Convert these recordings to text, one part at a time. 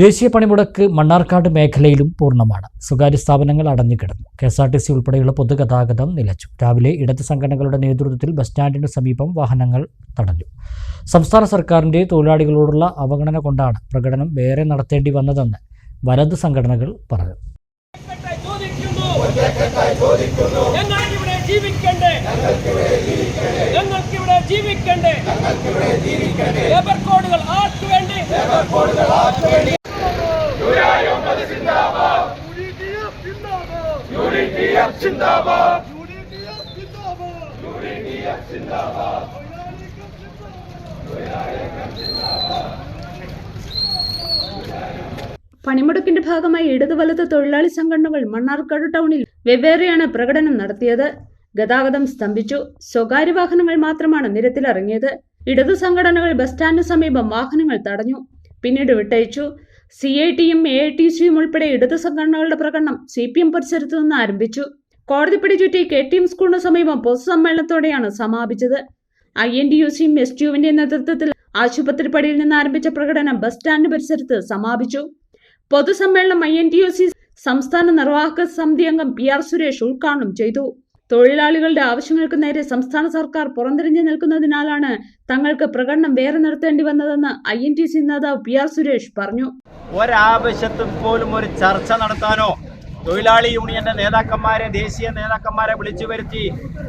ദേശീയ പണിമുടക്ക് മണ്ണാർക്കാട് മേഖലയിലും പൂർണമാണ്. സ്വകാര്യ സ്ഥാപനങ്ങൾ അടഞ്ഞുകിടന്നു. K S R T C ഉൾപ്പെടെയുള്ള പൊതുഗതാഗതം നിലച്ചു. രാവിലെ ഇടത് സംഘടനകളുടെ നേതൃത്വത്തിൽ ബസ് സ്റ്റാൻഡിന് സമീപം വാഹനങ്ങൾ തടഞ്ഞു. സംസ്ഥാന സർക്കാരിന്റെ തൊഴിലാളികളോടുള്ള അവഗണന കൊണ്ടാണ് പ്രകടനം വേറെ നടത്തേണ്ടി വന്നതെന്ന് വലത് സംഘടനകൾ പറഞ്ഞു. ജീവിക്കണ്ടേ? ലേബർ കോഡുകൾ ഞങ്ങൾക്കിവിടെ വേണ്ടി ലേബർ കോഡുകൾ ആർക്ക് വേണ്ടി പണിമുടക്കിന്റെ ഭാഗമായി ഇടതുവലത്ത് വലത് തൊഴിലാളി സംഘടനകൾ മണ്ണാർക്കാട് ടൗണിൽ വെവ്വേറെയാണ് പ്രകടനം നടത്തിയത്. ഗതാഗതം സ്തംഭിച്ചു. സ്വകാര്യ വാഹനങ്ങൾ മാത്രമാണ് നിരത്തിലിറങ്ങിയത്. ഇടതു സംഘടനകൾ ബസ് സ്റ്റാൻഡിന് സമീപം വാഹനങ്ങൾ തടഞ്ഞു. പിന്നീട് വിട്ടയച്ചു. സി ഐ ടിയും എ ഐ ടി സിയും ഉൾപ്പെടെ ഇടതു സംഘടനകളുടെ പ്രകടനം സി പി എം പരിസരത്തു നിന്ന് ആരംഭിച്ചു. കോടതി പിടിചുറ്റി കെ ടി എം സ്കൂളിന് സമീപം പൊതുസമ്മേളനത്തോടെയാണ് സമാപിച്ചത്. ഐ എൻ ഡി യു സിയും എസ് ടി യുവിന്റെ നേതൃത്വത്തിൽ ആശുപത്രിപ്പടിയിൽ നിന്ന് ആരംഭിച്ച പ്രകടനം ബസ് സ്റ്റാൻഡ് പരിസരത്ത് സമാപിച്ചു. പൊതുസമ്മേളനം I N T U C സംസ്ഥാന നിർവാഹക സമിതി അംഗം പി ആർ സുരേഷ് ഉദ്ഘാടനം ചെയ്തു. തൊഴിലാളികളുടെ ആവശ്യങ്ങൾക്ക് നേരെ സംസ്ഥാന സർക്കാർ പുറന്തിരിഞ്ഞു നിൽക്കുന്നതിനാലാണ് തങ്ങൾക്ക് പ്രകടനം വേറെ നിർത്തേണ്ടി വന്നതെന്ന് ഐ എൻ ടി സി നേതാവ് പി ആർ സുരേഷ് പറഞ്ഞു. ഒരാവശ്യത്തിൽ പോലും ഒരു ചർച്ച നടത്താനോ തൊഴിലാളി യൂണിയന്റെ നേതാക്കന്മാരെ ദേശീയ നേതാക്കന്മാരെ വിളിച്ചു വരുത്തി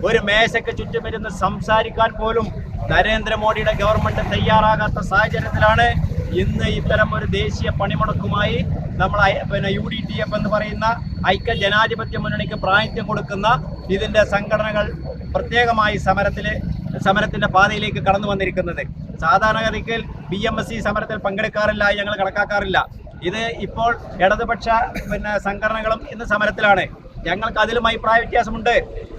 ഒരു മേശയ്ക്ക് ചുറ്റുമിരുന്ന് സംസാരിക്കാൻ പോലും നരേന്ദ്രമോദിയുടെ ഗവൺമെന്റ് തയ്യാറാകാത്ത സാഹചര്യത്തിലാണ് ഇന്ന് ഇത്തരം ഒരു ദേശീയ പണിമുടക്കുമായി നമ്മൾ പിന്നെ യു ഡി ടി എഫ് എന്ന് പറയുന്ന ഐക്യ ജനാധിപത്യ മുന്നണിക്ക് പ്രാതിനിധ്യം കൊടുക്കുന്ന ഇതിന്റെ സംഘടനകൾ പ്രത്യേകമായി സമരത്തിൽ സമരത്തിന്റെ പാതയിലേക്ക് കടന്നു വന്നിരിക്കുന്നത്. സാധാരണഗതിക്ക് ബി എം എസ് സി സമരത്തിൽ പങ്കെടുക്കാറില്ല ഞങ്ങൾ കണക്കാക്കാറില്ല. ഇത് ഇപ്പോൾ ഇടതുപക്ഷ പിന്നെ സംഘടനകളും ഇന്ന് സമരത്തിലാണ്. ഞങ്ങൾക്ക് അതിലും അഭിപ്രായ വ്യത്യാസമുണ്ട്.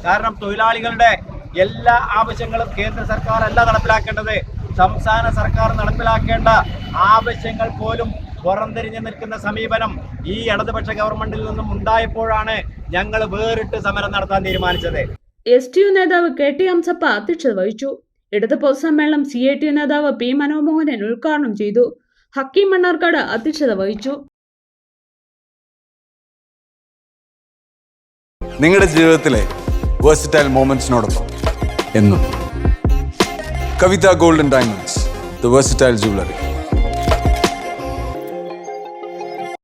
കാരണം തൊഴിലാളികളുടെ എല്ലാ ആവശ്യങ്ങളും കേന്ദ്ര സർക്കാർ അല്ല നടപ്പിലാക്കേണ്ടത്. സംസ്ഥാന സർക്കാർ നടപ്പിലാക്കേണ്ട ആവശ്യങ്ങൾ പോലും പുറംതിരിഞ്ഞു നിൽക്കുന്ന സമീപനം ഈ ഇടതുപക്ഷ ഗവൺമെന്റിൽ നിന്നും ഉണ്ടായപ്പോഴാണ് ഞങ്ങൾ വേറിട്ട് സമരം നടത്താൻ തീരുമാനിച്ചത്. എസ് ടി യു നേതാവ് കെ ടി ഹംസപ്പ അധ്യക്ഷത വഹിച്ചു. ഇടത് പൊതുസമ്മേളനം സി ഐ ടി നേതാവ് പി മനോമോഹനൻ ഉദ്ഘാടനം ചെയ്തു. ഹക്കീം മണ്ണാർക്കാട് അധ്യക്ഷത വഹിച്ചു. നിങ്ങളുടെ ജീവിതത്തിലെ വേഴ്സിറ്റൈൽ മോമെന്റ്സിനോടൊപ്പം എന്നും. Kavitha golden diamonds the versatile jewellery.